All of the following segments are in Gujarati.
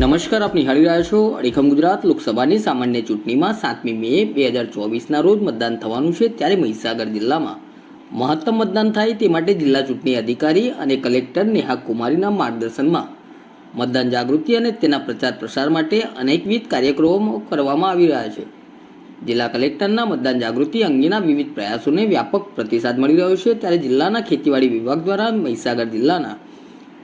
નમસ્કાર, આપ નિહાળી રહ્યા છો અડીખમ ગુજરાત લોકસભાની સામાન્ય ચૂંટણીમાં સાતમી મે બે હજાર ચોવીસના રોજ મતદાન થવાનું છે ત્યારે મહીસાગર જિલ્લામાં. મહત્તમ મતદાન થાય તે માટે જિલ્લા ચૂંટણી અધિકારી અને કલેક્ટર નેહા કુમારીના માર્ગદર્શનમાં મતદાન જાગૃતિ અને તેના પ્રચાર પ્રસાર માટે અનેકવિધ કાર્યક્રમો કરવામાં આવી રહ્યા છે. જિલ્લા કલેક્ટરના મતદાન જાગૃતિ અંગેના વિવિધ પ્રયાસોને વ્યાપક પ્રતિસાદ મળી રહ્યો છે ત્યારે જિલ્લાના ખેતીવાડી વિભાગ દ્વારા મહીસાગર જિલ્લાના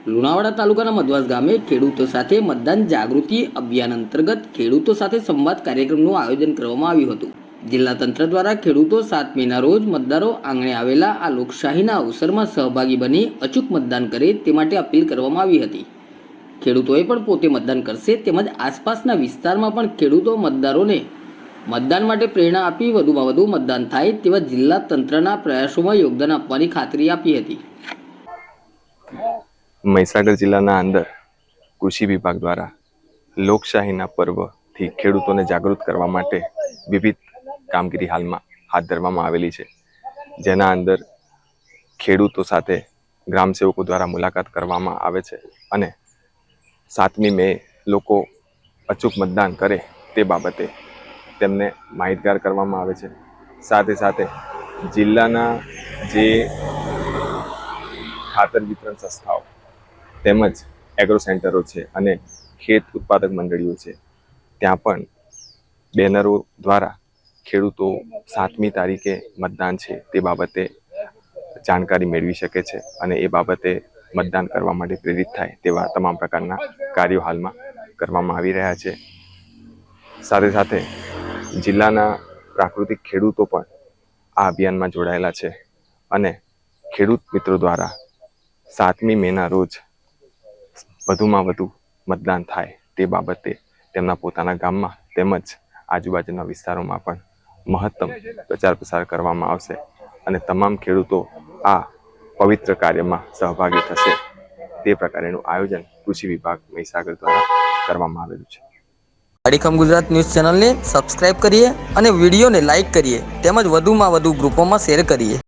લુણાવાડા તાલુકાના મધવાસ ગામે ખેડૂતો સાથે મતદાન જાગૃતિ અભિયાન અંતર્ગત ખેડૂતો સાથે સંવાદ કાર્યક્રમનું આયોજન કરવામાં આવ્યું હતું. જિલ્લા તંત્ર દ્વારા ખેડૂતો સાત મેના રોજ મતદારો આંગણે આવેલા આ લોકશાહીના અવસરમાં સહભાગી બની અચૂક મતદાન કરે તે માટે અપીલ કરવામાં આવી હતી. ખેડૂતોએ પણ પોતે મતદાન કરશે તેમજ આસપાસના વિસ્તારમાં પણ ખેડૂતો મતદારોને મતદાન માટે પ્રેરણા આપી વધુમાં વધુ મતદાન થાય તેવા જિલ્લા તંત્રના પ્રયાસોમાં યોગદાન આપવાની ખાતરી આપી હતી. મહીસાગર જિલ્લાના અંદર કૃષિ વિભાગ દ્વારા લોકશાહીના પર્વથી ખેડૂતોને જાગૃત કરવા માટે વિવિધ કામગીરી હાલમાં હાથ ધરવામાં આવેલી છે. જેના અંદર ખેડૂતો સાથે ગ્રામસેવકો દ્વારા મુલાકાત કરવામાં આવે છે અને સાતમી મે લોકો અચૂક મતદાન કરે તે બાબતે તેમને માહિતગાર કરવામાં આવે છે. સાથે સાથે જિલ્લાના જે ખાતર વિતરણ સંસ્થાઓ તેમજ એગ્રો સેન્ટરો છે અને ખેત ઉત્પાદક મંડળીઓ છે. ત્યાં પણ બેનરો દ્વારા ખેડૂતો સાતમી તારીખે મતદાન છે તે બાબતે જાણકારી મેળવી શકે છે અને એ બાબતે મતદાન કરવા માટે પ્રેરિત થાય તેવા તમામ પ્રકારના કાર્યો હાલમાં કરવામાં આવી રહ્યા છે. સાથે સાથે જિલ્લાના પ્રાકૃતિક ખેડૂતો પણ આ અભિયાનમાં જોડાયેલા છે અને ખેડૂત મિત્રો દ્વારા સાતમી મેના રોજ વધુમાં વધુ મતદાન થાય તે બાબતે તેમના પોતાના ગામમાં તેમજ આજુબાજુના વિસ્તારોમાં પણ મહત્તમ પ્રચાર પ્રસાર કરવામાં આવશે અને તમામ ખેડૂતો આ પવિત્ર કાર્યમાં સહભાગી થશે. તે પ્રકારેનું આયોજન કૃષિ વિભાગ મહીસાગર દ્વારા કરવામાં આવેલું છે. અડીખમ ગુજરાત ન્યૂઝ ચેનલને સબસ્ક્રાઇબ કરીએ અને વિડીયોને લાઇક કરીએ. તેમજ વધુમાં વધુ ગ્રુપોમાં શેર કરીએ.